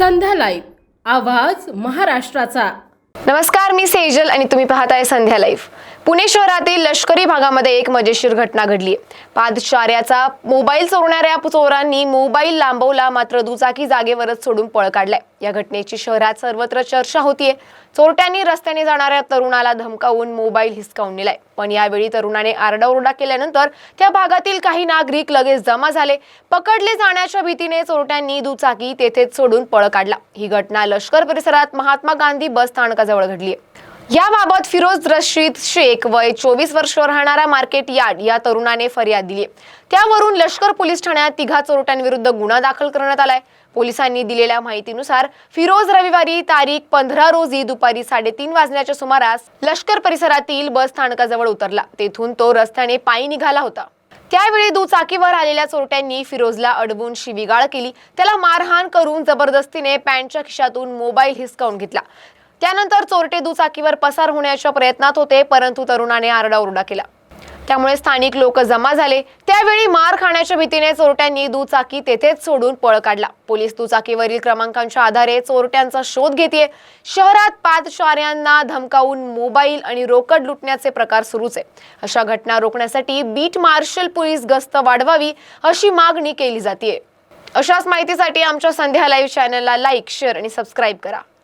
संध्या live आवाज महाराष्ट्राचा. नमस्कार मी सेजल आणि तुम्ही पाहताय संध्या लाईव्ह. पुणे शहरातील लष्करी भागामध्ये एक मजेशीर घटना घडली. पादचाऱ्याचा मोबाईल चोरणाऱ्या चोरांनी मोबाईल लांबवला मात्र दुचाकी जागेवरच सोडून पळ काढलाय. या घटनेची शहरात सर्वत्र चर्चा होतीये. चोरट्यांनी रस्त्याने जाणाऱ्या तरुणाला धमकावून मोबाईल हिसकावून नेलाय. पण यावेळी तरुणाने आरडाओरडा केल्यानंतर त्या भागातील काही नागरिक लगेच जमा झाले. पकडले जाण्याच्या भीतीने चोरट्यांनी दुचाकी तेथेच सोडून पळ काढला. ही घटना लष्कर परिसरात महात्मा गांधी बस स्थानकाजवळ घडली याबाबत फिरोज रशीद शेख वय चोवीस वर्ष राहणारा मार्केट यार्ड या तरुणाने फरियाद दिली त्यावरून लष्कर पोलीस ठाण्यात तिघा चोरट्यांविरुद्ध गुन्हा दाखल करण्यात आलाय. पोलिसांनी दिलेल्या माहितीनुसार फिरोज रविवारी तारीख पंधरा रोजी दुपारी साडेतीन वाजण्याच्या सुमारास लष्कर परिसरातील बस स्थानकाजवळ उतरला. तेथून तो रस्त्याने पायी निघाला होता. त्यावेळी दुचाकीवर आलेल्या चोरट्यांनी फिरोजला अडवून शिवीगाळ केली. त्याला मारहाण करून जबरदस्तीने पॅन्टच्या खिशातून मोबाईल हिसकावून घेतला. त्यानंतर चोरटे दुचाकीवर पसार होण्याच्या प्रयत्नात होते परंतु तरुणाने आरडाओरडा केला. त्यामुळे स्थानिक लोक जमा झाले. त्यावेळी मार खाण्याच्या भीतीने चोरट्यांनी दुचाकी तेथेच सोडून पळ काढला. पोलीस दुचाकीवरील क्रमांकांच्या आधारे चोरट्यांचा शोध घेते शहरात पादचाऱ्यांना धमकावून मोबाईल आणि रोकड लुटण्याचे प्रकार सुरूच आहे. अशा घटना रोखण्यासाठी बीट मार्शल पोलीस गस्त वाढवावी अशी मागणी केली जाते अशाच माहितीसाठी आमच्या संध्या लाईव्ह चॅनलला लाईक शेअर आणि सबस्क्राईब करा.